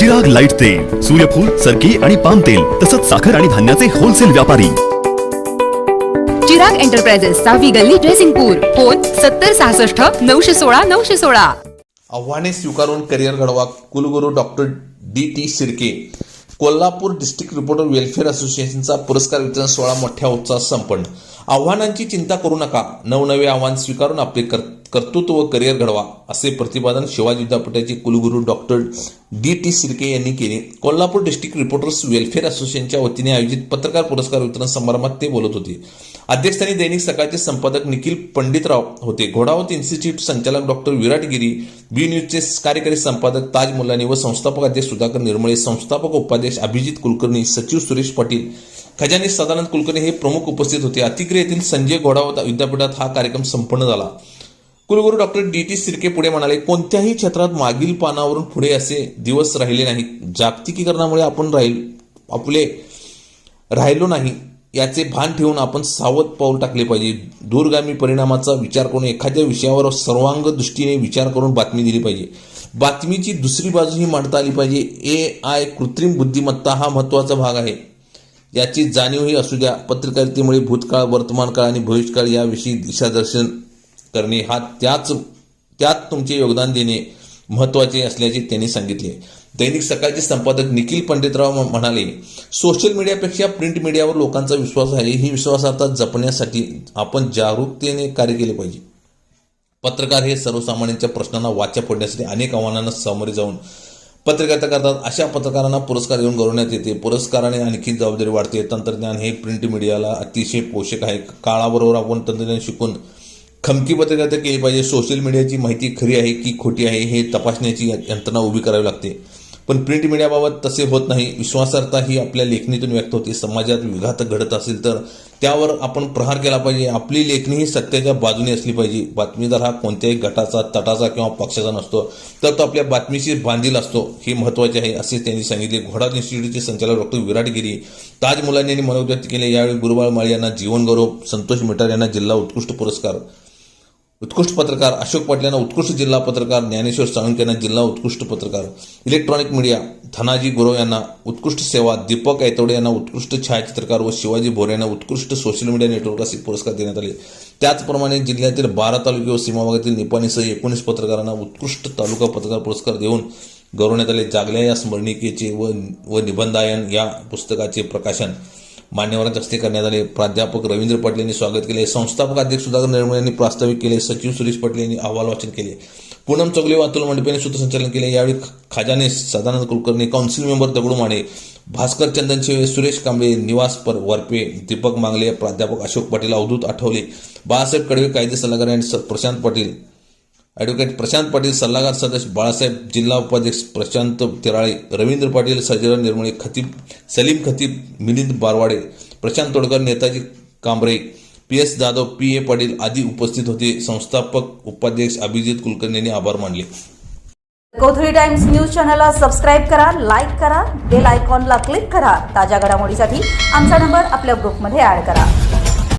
Deepak light तेल सूर्यफूल सरकी आणि पाम तेल तसंच साखर आणि धान्याचे होलसेल व्यापारी. चिराग एंटरप्राइजेस सहावी गल्ली ड्रेसिंगपूर फोन सत्तर सहासष्ट नऊशे सोळा नऊशे सोळा. आव्हाने स्वीकारून करिअर घडवा कुलगुरू doctor D T Shirke. Kolhapur district reporter welfare असोसिएशनचा पुरस्कार वितरण सोहळा मोठ्या उत्साहात संपन्न. आव्हानांची चिंता करू नका. नवनवे आव्हान स्वीकारून आपले कर कर्तृत्व व करिअर घडवा असे प्रतिपादन शिवाजी विद्यापीठाचे कुलगुरू डॉक्टर डी टी सिरके यांनी केले. कोल्हापूर डिस्ट्रिक्ट रिपोर्टर्स वेलफेअर असोसिएशनच्या वतीने आयोजित पत्रकार पुरस्कार वितरण समारंभात ते बोलत होते. अध्यक्षस्थानी दैनिक सकाळचे संपादक निखिल पंडितराव होते. घोडावत इन्स्टिट्यूट संचालक डॉक्टर विराट गिरी बी न्यूजचे कार्यकारी संपादक ताज मुलानी व संस्थापक अध्यक्ष सुधाकर निर्मळे संस्थापक उपाध्यक्ष अभिजित कुलकर्णी सचिव सुरेश पाटील खजानी सदानंद कुलकर्णी हे प्रमुख उपस्थित होते. अतिक्रियेतील संजय घोडावत विद्यापीठात हा कार्यक्रम संपन्न झाला. कुलगुरू डॉक्टर डी टी सिरके पुढे म्हणाले कोणत्याही क्षेत्रात मागील पानावरून पुढे असे दिवस राहिले नाहीत. जागतिकीकरणामुळे आपण राहील आपले राहिलो नाही याचे भान ठेवून आपण सावध पाऊल टाकले पाहिजे. दूरगामी परिणामाचा विचार करून एखाद्या विषयावर सर्वांग दृष्टीने विचार करून बातमी दिली पाहिजे. बातमीची दुसरी बाजूही मांडता आली पाहिजे. ए आय कृत्रिम बुद्धिमत्ता हा महत्त्वाचा भाग आहे. याची जाणीवही असू द्या. पत्रकारितेमुळे भूतकाळ वर्तमान काळ आणि भविष्यकाळ याविषयी दिशादर्शन करणे हा त्याच त्यात तुमचे योगदान देणे महत्त्वाचे असल्याचे त्यांनी सांगितले. दैनिक सकाळचे संपादक निखिल पंडितराव म्हणाले सोशल मीडियापेक्षा प्रिंट मीडियावर लोकांचा विश्वास आहे. ही विश्वासार्हता जपण्यासाठी आपण जागरूकतेने कार्य केले पाहिजे. पत्रकार हे सर्वसामान्यांच्या प्रश्नांना वाचा फोडण्यासाठी अनेक आव्हानांना सामोरे जाऊन पत्रकारिता करतात. अशा पत्रकारांना पुरस्कार देऊन गौरवण्यात येते. पुरस्काराने आणखी जबाबदारी वाढते. तंत्रज्ञान हे प्रिंट मीडियाला अतिशय पोषक आहे. काळाबरोबर आपण तंत्रज्ञान शिकून खमकीपत्र पत्रकारिता केली पाहिजे सोशल मीडियाची माहिती खरी आहे की खोटी आहे हे तपासण्याची यंत्रणा उभी करावी लागते. पण प्रिंट मीडियाबाबत तसे होत नाही. विश्वासार्हता ही आपल्या लेखणीतून व्यक्त होते. समाजात विघात घडत असेल तर त्यावर आपण प्रहार केला पाहिजे. आपली लेखणी ही सत्याच्या बाजूने असली पाहिजे. बातमीदार हा कोणत्याही गटाचा तटाचा किंवा पक्षाचा नसतो. तर तो आपल्या बातमीशी बांधील असतो. हे महत्त्वाचे आहे असे त्यांनी सांगितले. घोडा इन्स्टिट्यूटचे संचालक डॉक्टर विराट गिरी ताज मुलांनी यांनी मनोव्यक्त केले. यावेळी गुरुबाळ माळी यांना जीवन गौरव संतोष मिठार यांना जिल्हा उत्कृष्ट पुरस्कार. उत्कृष्ट पत्रकार अशोक पाटील यांना उत्कृष्ट जिल्हा पत्रकार ज्ञानेश्वर साळुंके यांना जिल्हा उत्कृष्ट पत्रकार. इलेक्ट्रॉनिक मीडिया धनाजी गुरव यांना उत्कृष्ट सेवा दीपक ऐतवडे यांना उत्कृष्ट छायाचित्रकार व शिवाजी भोरे यांना उत्कृष्ट सोशल मीडिया नेटवर्क असे पुरस्कार देण्यात आले. त्याचप्रमाणे जिल्ह्यातील बारा तालुके व सीमा भागातील निपाणीसह एकोणीस पत्रकारांना उत्कृष्ट तालुका पत्रकार पुरस्कार देऊन गौरवण्यात आले. जागल्या या स्मरणिकेचे व व निबंधायन या पुस्तकाचे प्रकाशन मान्यवरांच्या हस्ते करण्यात आले. प्राध्यापक रवींद्र पाटील यांनी स्वागत केले. संस्थापक अध्यक्ष सुधाकर निर्मळ यांनी प्रास्ताविक केले. सचिव सुरेश पाटील यांनी अहवाल वाचन केले. पूनम चौगले व अतुल मंडपे यांनी सूत्रसंचालन केले. यावेळी खजाने सदानंद कुलकर्णी काउन्सिल मेंबर दगडू माने भास्कर चंदन शिवे सुरेश कांबळे निवास पर वरपे दीपक मांगले प्राध्यापक अशोक पाटील अवधूत आठवले बाळासाहेब कडवे कायदे सल्लागार आणि स- प्रशांत पाटील. ॲडव्होकेट प्रशांत पाटील सल्लागार सदस्य बाळासाहेब जिल्हा उपाध्यक्ष Prashant Tirale Ravindra Patil Sarjerao Nirmale Khatib Salim Khatib Milind Barwade Prashant Todkar Netaji Kambre P S Jadhav P A Patil आदी उपस्थित होते. संस्थापक उपाध्यक्ष अभिजित कुलकर्णी यांनी आभार मानले. कोथळी टाइम्स न्यूज चॅनलला सबस्क्राईब करा लाईक करा बेल आयकॉनला क्लिक करा. ताज्या घडामोडीसाठी आमचा नंबर आपल्या ग्रुपमध्ये ऍड करा.